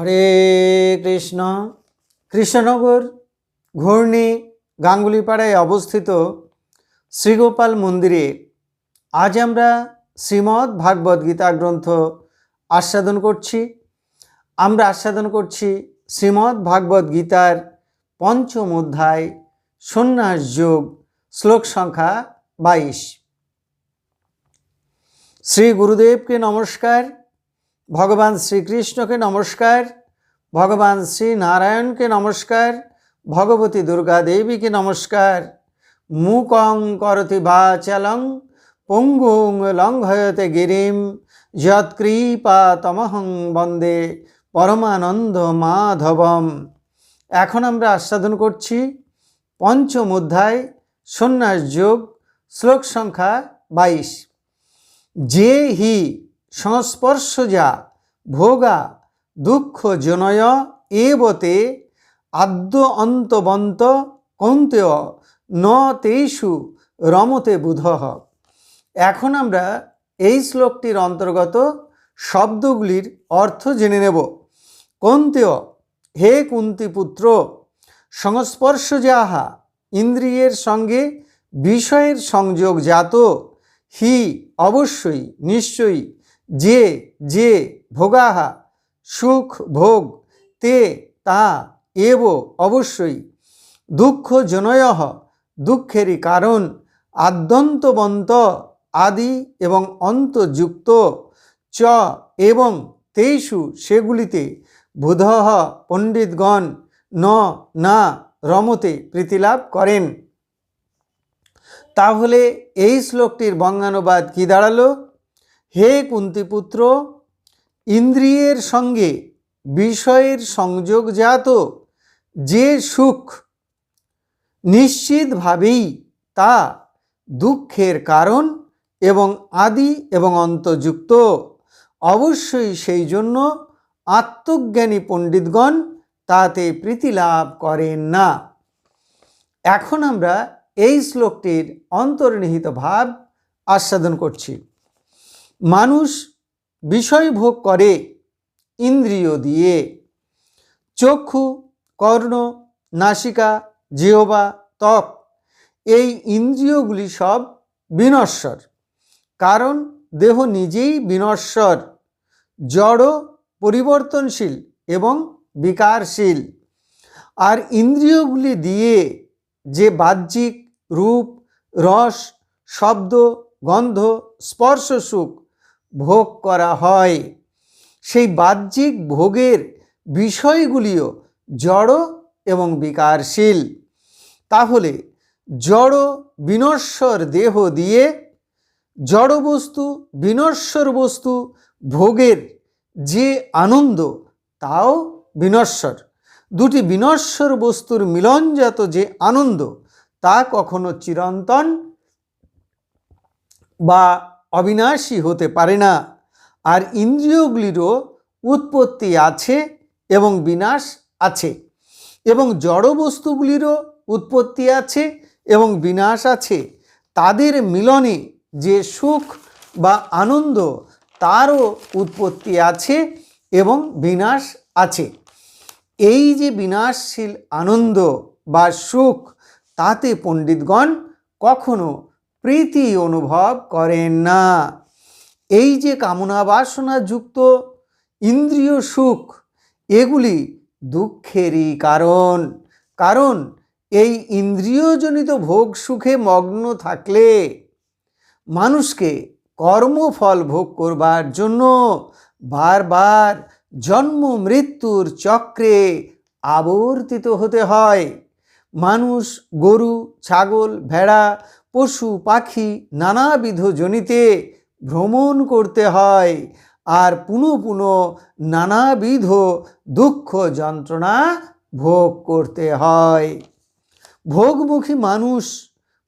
হরে কৃষ্ণ। কৃষ্ণনগর ঘূর্ণি গাঙ্গুলিপাড়ায় অবস্থিত শ্রীগোপাল মন্দিরে আজ আমরা শ্রীমদ্ ভাগবত গীতা গ্রন্থ আস্বাদন করছি। আমরা আস্বাদন করছি শ্রীমদ্ ভাগবত গীতার পঞ্চম অধ্যায়, সন্ন্যাস যোগ, শ্লোক সংখ্যা বাইশ। শ্রী গুরুদেবকে নমস্কার। ভগবান শ্রীকৃষ্ণকে নমস্কার, ভগবান শ্রী নারায়ণকে নমস্কার, ভগবতী দুর্গা দেবীকে নমস্কার। মুকং করতি বা বাচালং, পঙ্গুং লঙ্ঘয়তে গিরিম, যৎকৃপা তমহং বন্দে পরমানন্দ মাধবম। এখন আমরা আস্বাদন করছি পঞ্চম অধ্যায়, সন্ন্যাস যোগ, শ্লোক সংখ্যা বাইশ। যে হি সংস্পর্শজা ভোগা দুঃখ জনয় এবতে আদ্য অন্তবন্ত কৌন্তেয় ন তেষু রমতে বুধ। এখন আমরা এই শ্লোকটির অন্তর্গত শব্দগুলির অর্থ জেনে নেব। কৌন্তেয়, হে কুন্তিপুত্র, সংস্পর্শ যাহা ইন্দ্রিয়ের সঙ্গে বিষয়ের সংযোগ জাত হি অবশ্যই, নিশ্চয়ই যে যে ভোগাহা, সুখ ভোগ, তে, তা, এব অবশ্যই। দুঃখ জনয় দুঃখেরই কারণ, আদ্যন্তবন্ত আদি এবং অন্তযুক্ত চ, এবং তেষু সেগুলিতে বুধ পণ্ডিতগণ ন, না, রমতে প্রীতিলাভ করেন। তাহলে এই শ্লোকটির বঙ্গানুবাদ কি দাঁড়াল? হে কুন্তিপুত্র, ইন্দ্রিয়ের সঙ্গে বিষয়ের সংযোগজাত যে সুখ নিশ্চিতভাবেই তা দুঃখের কারণ এবং আদি এবং অন্তযুক্ত অবশ্যই সেই জন্য আত্মজ্ঞানী পণ্ডিতগণ তাতে প্রীতি লাভ করেন না। এখন আমরা এই শ্লোকটির অন্তর্নিহিত ভাব আস্বাদন করছি। মানুষ বিষয় ভোগ করে, ইন্দ্রিয় দিয়ে। চক্ষু, কর্ণ, নাসিকা, জিহবা, ত্বক, এই ইন্দ্রিয়গুলি সব বিনশ্বর। কারণ দেহ নিজেই বিনশ্বর জড় পরিবর্তনশীল এবং বিকারশীল। আর ইন্দ্রিয়গুলি দিয়ে যে বাহ্যিক রূপ, রস, শব্দ, গন্ধ, স্পর্শ সুখ ভোগ করা হয়। সেই বাহ্যিক ভোগের বিষয়গুলিও জড় এবং বিকারশীল। তাহলে জড় বিনশ্বর দেহ দিয়ে জড় বস্তু বিনশ্বর বস্তু ভোগের যে আনন্দ, তাও বিনশ্বর। দুটি বিনশ্বর বস্তুর মিলনজাত যে আনন্দ, তা কখনো চিরন্তন বা অবিনাশী হতে পারে না। আর ইন্দ্রিয়গুলিরও উৎপত্তি আছে এবং বিনাশ আছে এবং জড় বস্তুগুলিরও উৎপত্তি আছে এবং বিনাশ আছে। তাদের মিলনে যে সুখ বা আনন্দ, তারও উৎপত্তি আছে এবং বিনাশ আছে। এই যে বিনাশশীল আনন্দ বা সুখ, তাতে পণ্ডিতগণ কখনো প্রীতি অনুভব করেন না। এই যে কামনা বাসনা যুক্ত ইন্দ্রিয় সুখ, এগুলি দুঃখেরই কারণ। কারণ এই ইন্দ্রিয়জনিত ভোগ সুখে মগ্ন থাকলে মানুষকে কর্মফল ভোগ করবার জন্য বারবার জন্ম মৃত্যুর চক্রে আবর্তিত হতে হয়। মানুষ, গরু, ছাগল, ভেড়া, পশু, পাখি, নানাবিধ জনিতে ভ্রমণ করতে হয় আর পুনঃ পুনঃ নানাবিধ দুঃখ যন্ত্রণা ভোগ করতে হয়। ভোগমুখী মানুষ,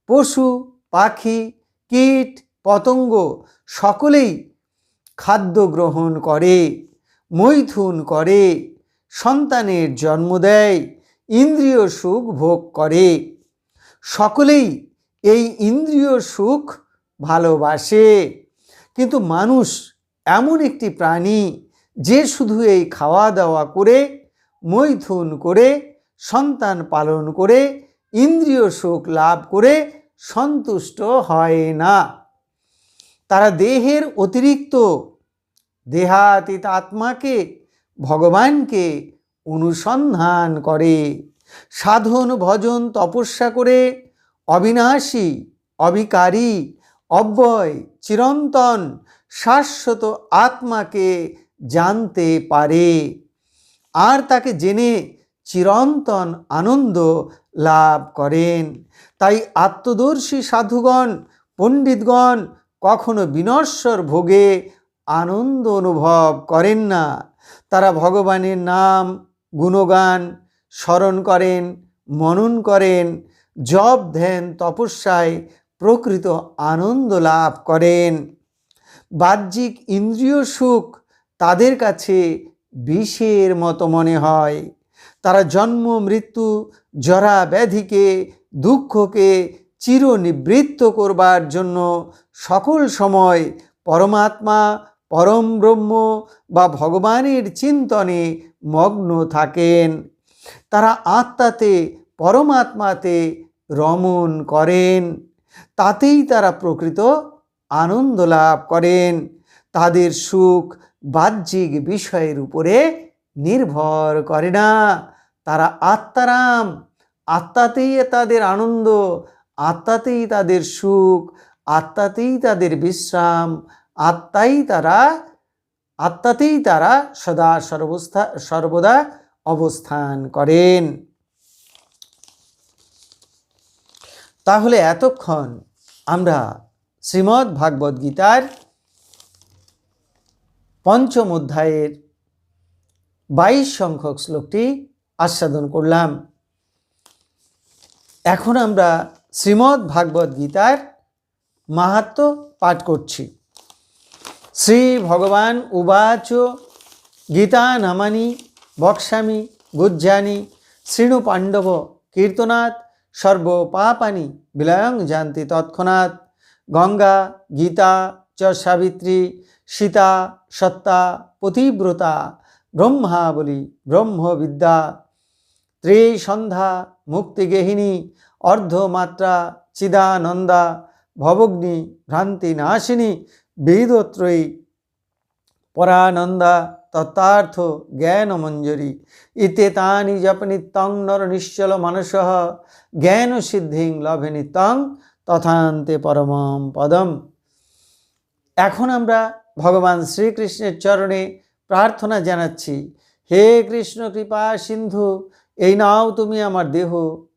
পশু, পাখি, কীট, পতঙ্গ সকলেই খাদ্য গ্রহণ করে, মৈথুন করে, সন্তানের জন্ম দেয় ইন্দ্রিয় সুখ ভোগ করে। সকলেই এই ইন্দ্রিয় সুখ ভালোবাসে। কিন্তু মানুষ এমন একটি প্রাণী যে শুধু এই খাওয়া দাওয়া করে, মৈথুন করে, সন্তান পালন করে, ইন্দ্রিয় সুখ লাভ করে সন্তুষ্ট হয় না। তারা দেহের অতিরিক্ত দেহাতীত আত্মাকে, ভগবানকে অনুসন্ধান করে। সাধন, ভজন, তপস্যা করে অবিনাশী, অবিকারী, অব্যয়, চিরন্তন, শাশ্বত আত্মাকে জানতে পারে। আর তাকে জেনে চিরন্তন আনন্দ লাভ করেন। তাই আত্মদর্শী সাধুগণ, পণ্ডিতগণ কখনো বিনশ্বর ভোগে আনন্দ অনুভব করেন না। তারা ভগবানের নাম গুণগান স্মরণ করেন, মনন করেন, জপ ধ্যান, তপস্যায় প্রকৃত আনন্দ লাভ করেন। বাহ্যিক ইন্দ্রিয় সুখ তাদের কাছে বিষের মতো মনে হয়। তারা জন্ম, মৃত্যু, জরা ব্যাধিকে, দুঃখকে চিরনিবৃত্ত করবার জন্য সকল সময় পরমাত্মা পরম ব্রহ্ম বা ভগবানের চিন্তনে মগ্ন থাকেন। তারা আত্মাতে, পরমাত্মাতে রমণ করেন। তাতেই তারা প্রকৃত আনন্দ লাভ করেন। তাদের সুখ বাহ্যিক বিষয়ের উপরে নির্ভর করে না। তারা আত্মারাম, আত্মাতেই তাদের আনন্দ, আত্মাতেই তাদের সুখ, আত্মাতেই তাদের বিশ্রাম আত্মাই তারা, আত্মাতেই তারা সদা সর্বস্থা, সর্বদা অবস্থান করেন। তাহলে এতক্ষণ আমরা শ্রীমদ্ ভাগবত গীতার পঞ্চম অধ্যায়ের বাইশ সংখ্যক শ্লোকটি আস্বাদন করলাম। এখন আমরা শ্রীমদ্ ভাগবত গীতার মাহাত্ম পাঠ করছি। শ্রী ভগবান উবাচ গীতা নামানি বক্সামি গুজ্জানি শৃণু পাণ্ডব কীর্তনাথ, সর্বপাপানি, বিলয়ং জানতি তৎক্ষণাৎ। গঙ্গা, গীতা চ সাবিত্রী, সীতা, সত্তা, পতিব্রতা, ব্রহ্মাবলী, ব্রহ্মবিদ্যা। ত্রিসন্ধ্যা মুক্তিগেহিনী অর্ধমাত্রা, চিদানন্দা, ভবগ্নি ভ্রান্তি নাশিনী বেদত্রয়ী পরানন্দা তত্ত্বার্থ জ্ঞানমঞ্জরি। ইতে তানি জপ নিত্যং নর নিশ্চল মানস। জ্ঞান সিদ্ধিং লভে নিত্যং তথান্তে পরমম পদম। এখন আমরা ভগবান শ্রীকৃষ্ণের চরণে প্রার্থনা জানাচ্ছি, হে কৃষ্ণ কৃপা সিন্ধু এই নাও তুমি আমার দেহ,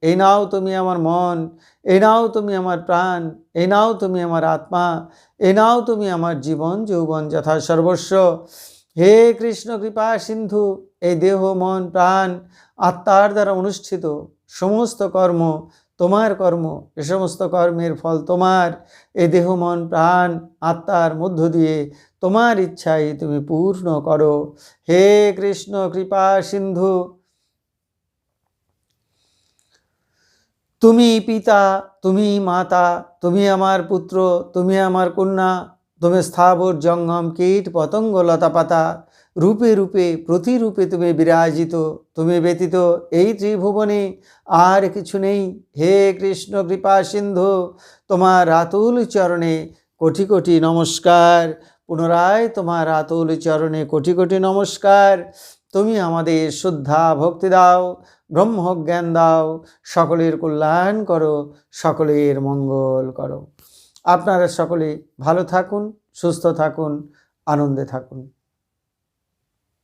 এই নাও তুমি আমার মন, এই নাও তুমি আমার প্রাণ, এই নাও তুমি আমার আত্মা, এই নাও তুমি আমার জীবন, যৌবন যথা সর্বস্ব। হে কৃষ্ণ কৃপা সিন্ধু, এই দেহ, মন, প্রাণ, আত্মার দ্বারা অনুষ্ঠিত সমস্ত কর্ম তোমার কর্ম, এ সমস্ত কর্মের ফল তোমার। এ দেহ, মন, প্রাণ, আত্মার মধ্য দিয়ে তোমার ইচ্ছাই তুমি পূর্ণ করো। হে কৃষ্ণ কৃপা সিন্ধু তুমি পিতা, তুমি মাতা, তুমি আমার পুত্র, তুমি আমার কন্যা, তুমি স্থাবর জঙ্গম কীট, পতঙ্গ লতাপাতা রূপে রূপে, প্রতিরূপে তুমি বিরাজিত, তুমি ব্যতীত এই ত্রিভুবনে আর কিছু নেই। হে কৃষ্ণ কৃপা সিন্ধু, তোমার রাতুল চরণে কোটি কোটি নমস্কার। পুনরায় তোমার রাতুল চরণে কোটি কোটি নমস্কার। তুমি আমাদের শ্রদ্ধা, ভক্তি দাও। ব্রহ্মজ্ঞান দাও, সকলের কল্যাণ করো, সকলের মঙ্গল করো। আপনারা সকলে ভালো থাকুন, সুস্থ থাকুন, আনন্দে থাকুন।